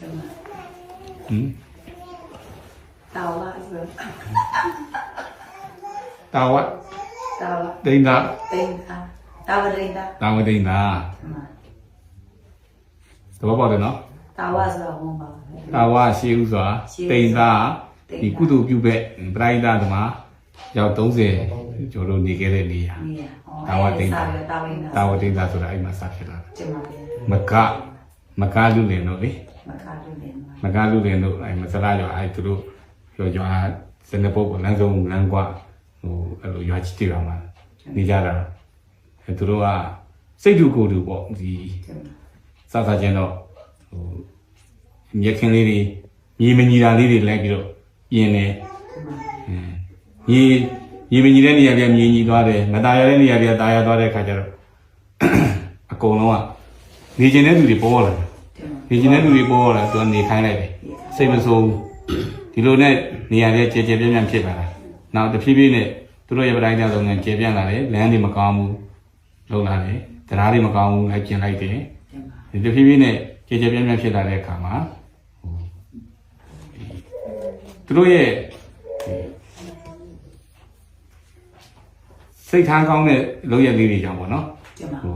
တင်ပါဟင်တာဝါဆိုတာဝတာဝါတိန်သာတိန်တာတာဝရိန်တာတာဝတိန်သာတင်ပါသဘောပေါက်တယ်နော်တာဝါဆိုတာဘုံပါပဲတာဝရှိဥစွာရှေးဥစွာတိန်သာတိန်သာဒီကုသိုလ်ပြုဘက်ပရိဒသမားရောက်30ကျော်လို့နေခဲ့တဲ့နေရာနေရတာဝတိန်သာတာဝိန်တာတာဝတိန်သာဆိုတာအဲ့မှာစဖြစ်လာတာတင်ပါမကမကလူလင်တို့လေ မခါလို့နေမှာ မကလူလင်တို့အဲ့မစလာရောအဲ့သူတို့ပြောကြစနေပုတ်လမ်းဆုံးလမ်းကွာဟိုအဲ့လိုရွာချစ်တွေပါမှာနေကြတာအဲ့သူတို့ကစိတ်တူကိုယ်တူပေါ့ဒီ တင်ပါ စသချင်းတော့ဟိုမြက်ခင်းလေးတွေမြေမညီတာလေးတွေလိုက်ပြီးတော့ပြင်တယ်အဲမြေမြေမညီတဲ့နေရာတွေကမြေညီသွားတယ်မตายရတဲ့နေရာတွေကตายရသွားတဲ့ခါကျတော့ အကုန်လုံးကနေကျင်တဲ့လူတွေပေါ်လာတယ် တင်ပါ နေကျင်တဲ့လူတွေပေါ်လာသူကနေခိုင်းလိုက်တယ်စိတ်မဆိုးဘူးဒီလိုနဲ့နေရာတွေကျေကျေပြန့်ပြန့်ဖြစ်လာတာနောက်တစ်ဖြည်းဖြည်းနဲ့သူတို့ရဲ့ပတိုင်းတဲ့လုပ်ငန်းကျေပြန့်လာတယ်လမ်းတွေမကောင်းဘူးလုံလာတယ်တရားတွေမကောင်းဘူးလိုက်ကျင်လိုက်တယ်တင်ပါဒီတဖြည်းဖြည်းနဲ့ကြေကြေပြန့်ပြန့်ဖြစ်လာတဲ့အခါမှာဟိုသူတို့ရဲ့စိတ်ထားကောင်းတဲ့လုပ်ရက်လေးတွေကြောင့်ပေါ့နော်တင်ပါဟို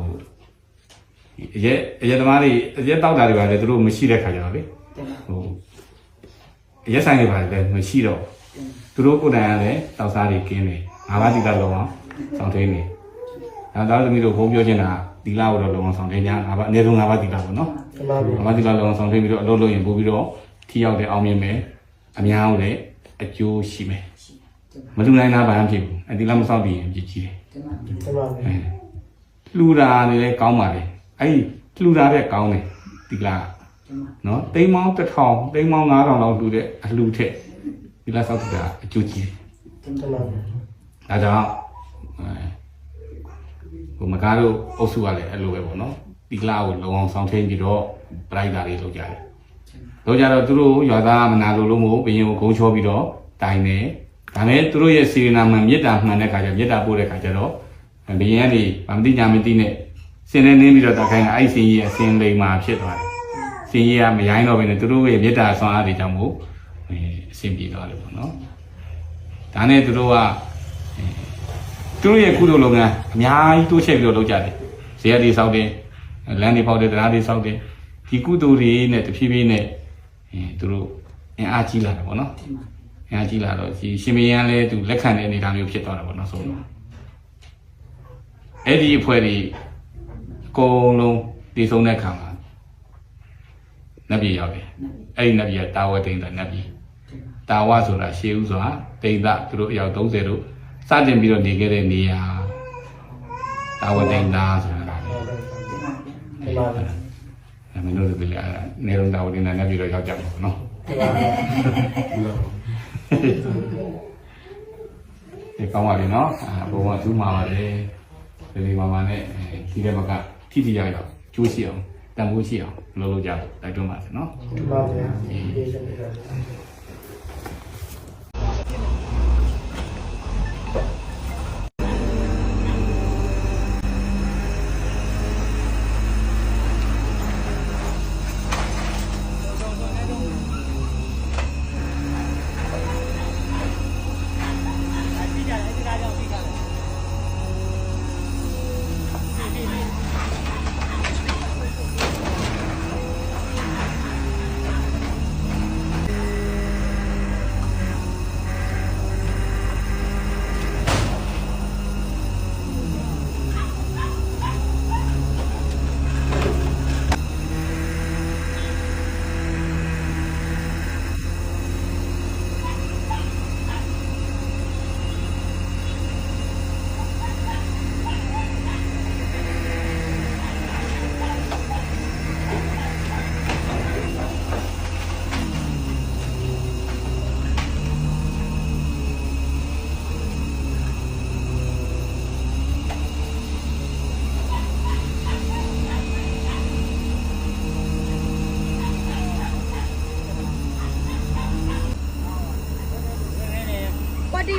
အရက်အရက်သမားတွေအရက်တောက်တာတွေပါလေသူတို့မရှိတဲ့ခါကြတော့လေတင်ပါဟိုအရက်ဆိုင်တွေပါလေမရှိတော့သူတို့ကိုယ်တိုင်ကလည်းတောက်စားတွေကင်းတယ်ငါးပါးတိကလုံးအောင်ဆောင်ထင်းနေဒါသားသမီးတို့ဘုံပြောချင်တာဒီလာကိုတော့လုံးအောင်ဆောင်ထင်းကြငါးပါးအနည်းဆုံးငါးပါးတိကပေါ့နော်တမန်ပါအမဒီကလောဆောင်ထွေးပြီးတော့အလုပ်လုပ်ရင်ပို့ပြီးတော့ထိရောက်တဲ့အောင်မြင်မယ်အများဟုတ်တဲ့အကျိုးရှိမယ်တင်ပါမလူနိုင်တာဘာမှမဖြစ်ဘူးအဒီလောက်မဆောက်ပြီးရင်ပြည့်ကြီးတယ်တင်ပါတမန်ပါအဲလှူတာနေလဲကောင်းပါလေ အဲ့ဒီလှူတာတဲ့ကောင်းတယ်ဒီလားတင်ပါနော်တိမ်မောင်းတစ်ထောင်တိမ်မောင်း9000လောက်လှူတဲ့အလှူထက်ဒီလားဆောက်တာအကျိုးကြီးတယ်တမန်ပါဒါကြောင့်အဲဟိုမကားတို့အုပ်စုကလည်းအဲ့လိုပဲပေါ့နော်ဒီကလာကိုလုံအောင်ဆောင်ထင်းပြီးတော့ပရိုက်တာတွေလုပ်ကြတယ်လုပ်ကြတော့သူတို့ရွာသားမနာလို့လို့မဟုတ်ဘရင်ကိုဂုံချောပြီးတော့တိုင်တယ်ဒါနဲ့သူတို့ရဲ့စေရနာမှန်မေတ္တာမှန်တဲ့ခါကျမေတ္တာပို့တဲ့ခါကျတော့ဘရင်ကနေဗမတိညာမတိနဲ့ စင်နေနေပြီးတော့တခိုင်းအဲ့စင်ကြီးရဲ့စင်လိမ်မာဖြစ်သွားတယ်စင်ကြီးကမရိုင်းတော့ဘဲနဲ့သူတို့ရဲ့မေတ္တာဆွမ်းအားတွေကြောင့်မို့အဲအဆင်ပြေသွားတယ်ပေါ့နော်ဒါနဲ့သူတို့ကသူတို့ရဲ့ကုသိုလ်လုပ်ငန်းအများကြီးတိုးချဲ့ပြီးတော့လုပ်ကြတယ်။ဇေယျတွေစောက်တယ်လမ်းတွေပေါက်တယ်တရားတွေစောက်တယ်ဒီကုသိုလ်တွေနဲ့တဖြည်းဖြည်းနဲ့အဲသူတို့အင်အားကြီးလာတယ်ပေါ့နော်တင်ပါ။အင်အားကြီးလာတော့ဒီရှင်မယန်းလဲသူလက်ခံတဲ့အနေအထားမျိုးဖြစ်သွားတာပေါ့နော်ဆိုတော့အဲ့ဒီအဖွဲ့တွေအ ကုန်လုံးတည်ဆုံးတဲ့ခါမှာနတ်ပြည်ရောက်တယ်။အဲ့ဒီနတ်ပြည်ကတာဝတိန်တာနတ်ပြည်တာဝဆိုတာရှေးဥစွာတိန်တာသူတို့အယောက်30တို့စတင်ပြီးတော့နေခဲ့တဲ့နေရာတာဝတိန်တာဆိုတာလေတင်ပါတမန်ပါအဲမင်းတို့ဒီလေနေလုံးတာဝတိန်တာနတ်ပြည်တော့ရောက်ကြမှာပေါ့နော်ဒီကောင်းပါပြီနော်အာဘုံကသူ့မှာပါလေဒီလေးမှာပါနဲ့ဒီတဲ့ဘက်က ထိထိရောက်ရောက်ကျိုးရှိအောင်တန်ဖိုးရှိအောင်လုပ်လို့ကြတယ်တိုက်တွန်းပါစေနော်တမန်ပါဒီ စနေ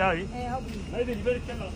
ရပြီအဲဟုတ်ပြီလိုက်ဒီဘက်ချက်တော့